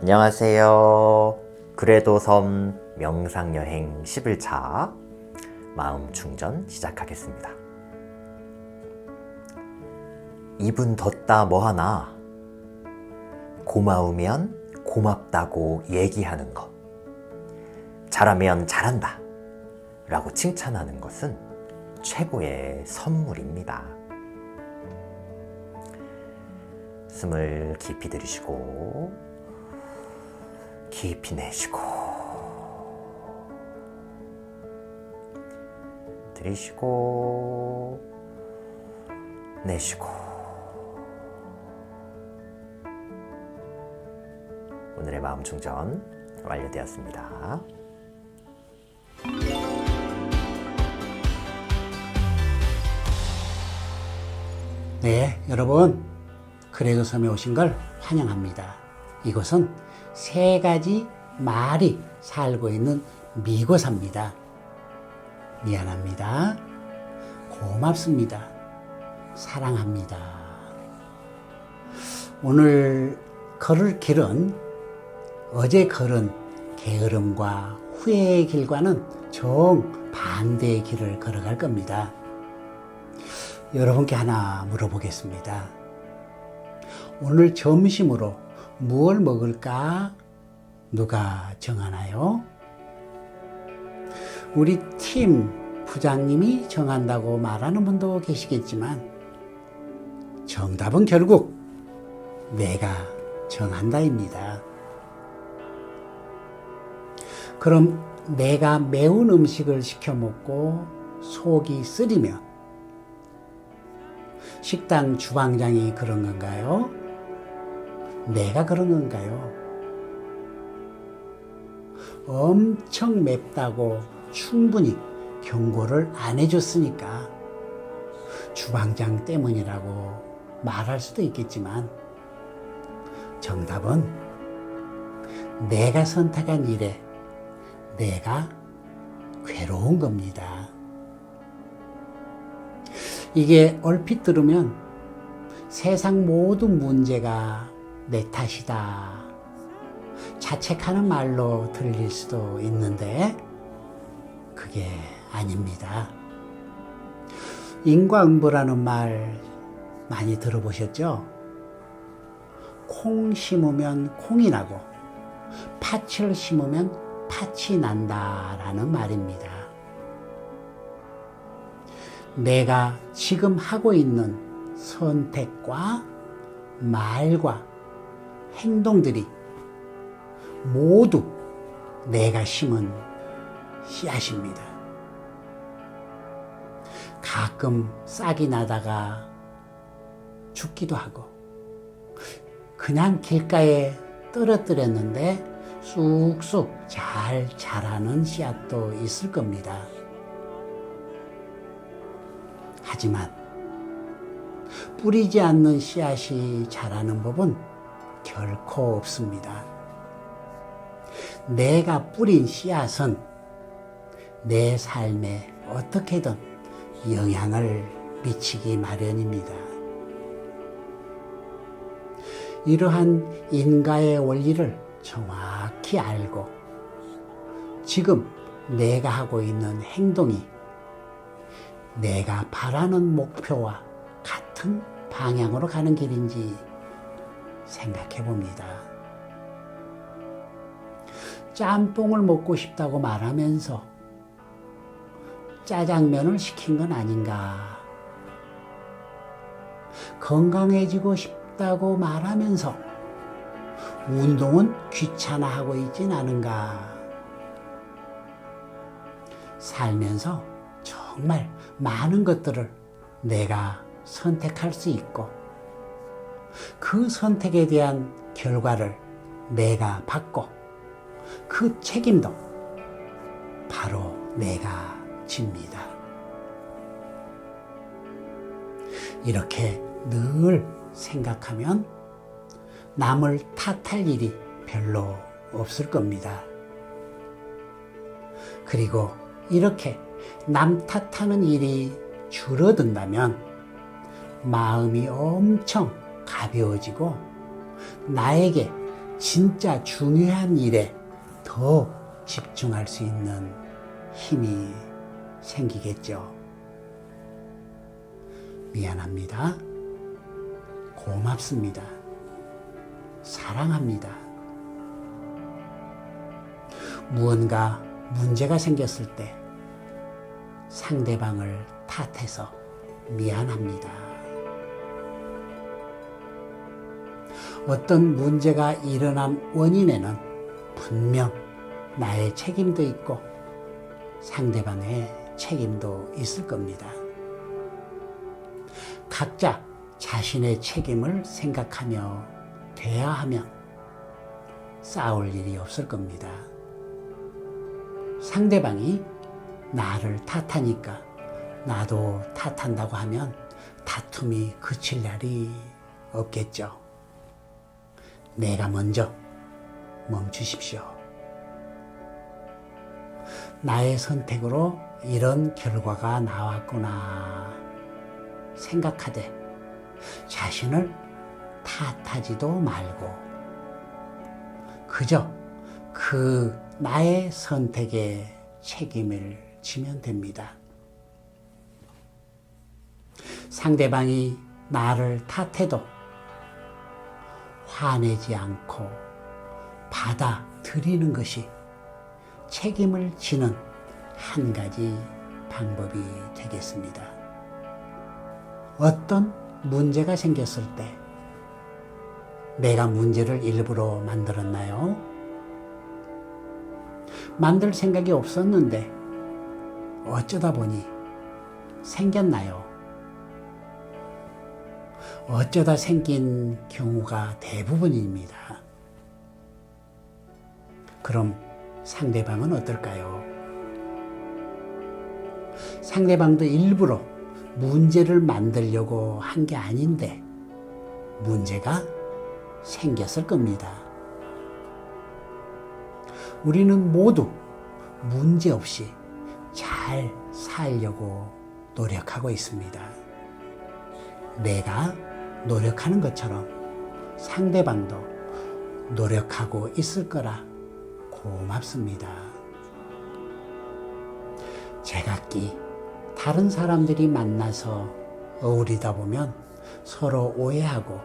안녕하세요. 그래도 섬 명상여행 10일차 마음 충전 시작하겠습니다. 이분 덧다 뭐하나? 고마우면 고맙다고 얘기하는 것. 잘하면 잘한다. 라고 칭찬하는 것은 최고의 선물입니다. 숨을 깊이 들이쉬고 깊이 내쉬고 들이쉬고 내쉬고 오늘의 마음 충전 완료되었습니다. 네, 여러분. 그래도 섬에 오신 걸 환영합니다. 이곳은 세 가지 말이 살고 있는 미고사입니다. 미안합니다. 고맙습니다. 사랑합니다. 오늘 걸을 길은 어제 걸은 게으름과 후회의 길과는 정 반대의 길을 걸어갈 겁니다. 여러분께 하나 물어보겠습니다. 오늘 점심으로 무엇을 먹을까? 누가 정하나요? 우리 팀 부장님이 정한다고 말하는 분도 계시겠지만 정답은 결국 내가 정한다입니다. 그럼 내가 매운 음식을 시켜 먹고 속이 쓰리면 식당 주방장이 그런 건가요? 내가 그런 건가요? 엄청 맵다고 충분히 경고를 안 해줬으니까 주방장 때문이라고 말할 수도 있겠지만 정답은 내가 선택한 일에 내가 괴로운 겁니다. 이게 얼핏 들으면 세상 모든 문제가 내 탓이다. 자책하는 말로 들릴 수도 있는데 그게 아닙니다. 인과응보라는 말 많이 들어보셨죠? 콩 심으면 콩이 나고 팥을 심으면 팥이 난다라는 말입니다. 내가 지금 하고 있는 선택과 말과 행동들이 모두 내가 심은 씨앗입니다. 가끔 싹이 나다가 죽기도 하고, 그냥 길가에 떨어뜨렸는데 쑥쑥 잘 자라는 씨앗도 있을 겁니다. 하지만 뿌리지 않는 씨앗이 자라는 법은 결코 없습니다. 내가 뿌린 씨앗은 내 삶에 어떻게든 영향을 미치기 마련입니다. 이러한 인가의 원리를 정확히 알고 지금 내가 하고 있는 행동이 내가 바라는 목표와 같은 방향으로 가는 길인지 생각해 봅니다. 짬뽕을 먹고 싶다고 말하면서 짜장면을 시킨 건 아닌가? 건강해지고 싶다고 말하면서 운동은 귀찮아하고 있진 않은가? 살면서 정말 많은 것들을 내가 선택할 수 있고 그 선택에 대한 결과를 내가 받고 그 책임도 바로 내가 집니다. 이렇게 늘 생각하면 남을 탓할 일이 별로 없을 겁니다. 그리고 이렇게 남 탓하는 일이 줄어든다면 마음이 엄청 가벼워지고 나에게 진짜 중요한 일에 더 집중할 수 있는 힘이 생기겠죠. 미안합니다. 고맙습니다. 사랑합니다. 무언가 문제가 생겼을 때 상대방을 탓해서 미안합니다. 어떤 문제가 일어난 원인에는 분명 나의 책임도 있고 상대방의 책임도 있을 겁니다. 각자 자신의 책임을 생각하며 대화하면 싸울 일이 없을 겁니다. 상대방이 나를 탓하니까 나도 탓한다고 하면 다툼이 그칠 날이 없겠죠. 내가 먼저 멈추십시오. 나의 선택으로 이런 결과가 나왔구나 생각하되 자신을 탓하지도 말고 그저 그 나의 선택에 책임을 지면 됩니다. 상대방이 나를 탓해도 화내지 않고 받아들이는 것이 책임을 지는 한 가지 방법이 되겠습니다. 어떤 문제가 생겼을 때 내가 문제를 일부러 만들었나요? 만들 생각이 없었는데 어쩌다 보니 생겼나요? 어쩌다 생긴 경우가 대부분입니다. 그럼 상대방은 어떨까요? 상대방도 일부러 문제를 만들려고 한 게 아닌데 문제가 생겼을 겁니다. 우리는 모두 문제 없이 잘 살려고 노력하고 있습니다. 내가 노력하는 것처럼 상대방도 노력하고 있을 거라 고맙습니다. 제각기 다른 사람들이 만나서 어울리다 보면 서로 오해하고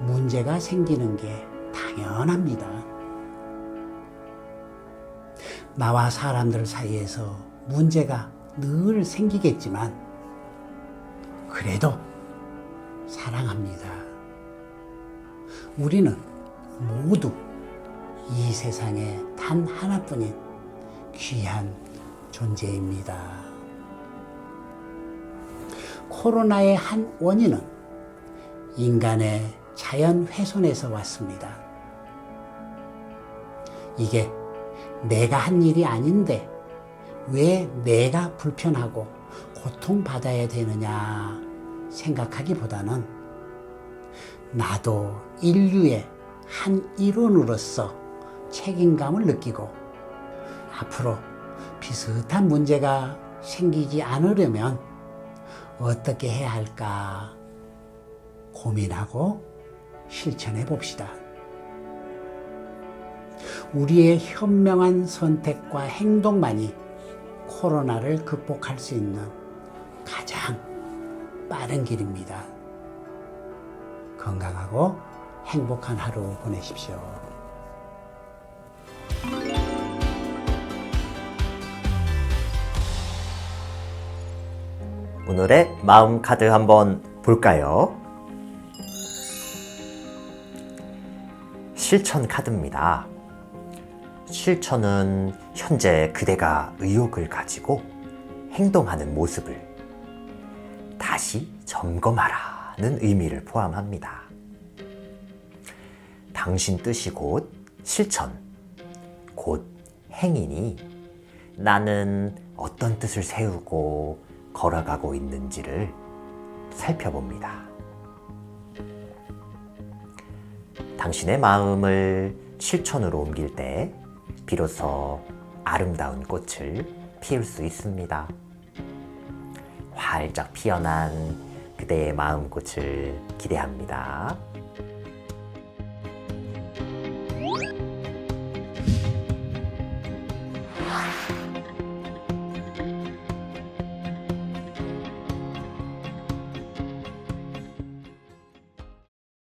문제가 생기는 게 당연합니다. 나와 사람들 사이에서 문제가 늘 생기겠지만 그래도 사랑합니다. 우리는 모두 이 세상에 단 하나뿐인 귀한 존재입니다. 코로나의 한 원인은 인간의 자연 훼손에서 왔습니다. 이게 내가 한 일이 아닌데 왜 내가 불편하고 고통받아야 되느냐 생각하기보다는 나도 인류의 한 일원으로서 책임감을 느끼고 앞으로 비슷한 문제가 생기지 않으려면 어떻게 해야 할까 고민하고 실천해 봅시다. 우리의 현명한 선택과 행동만이 코로나를 극복할 수 있는 가장 빠른 길입니다. 건강하고 행복한 하루 보내십시오. 오늘의 마음 카드 한번 볼까요? 실천 카드입니다. 실천은 현재 그대가 의욕을 가지고 행동하는 모습을 다시 점검하라는 의미를 포함합니다. 당신 뜻이 곧 실천, 곧 행위니 나는 어떤 뜻을 세우고 걸어가고 있는지를 살펴봅니다. 당신의 마음을 실천으로 옮길 때 비로소 아름다운 꽃을 피울 수 있습니다. 활짝 피어난 그대의 마음꽃을 기대합니다.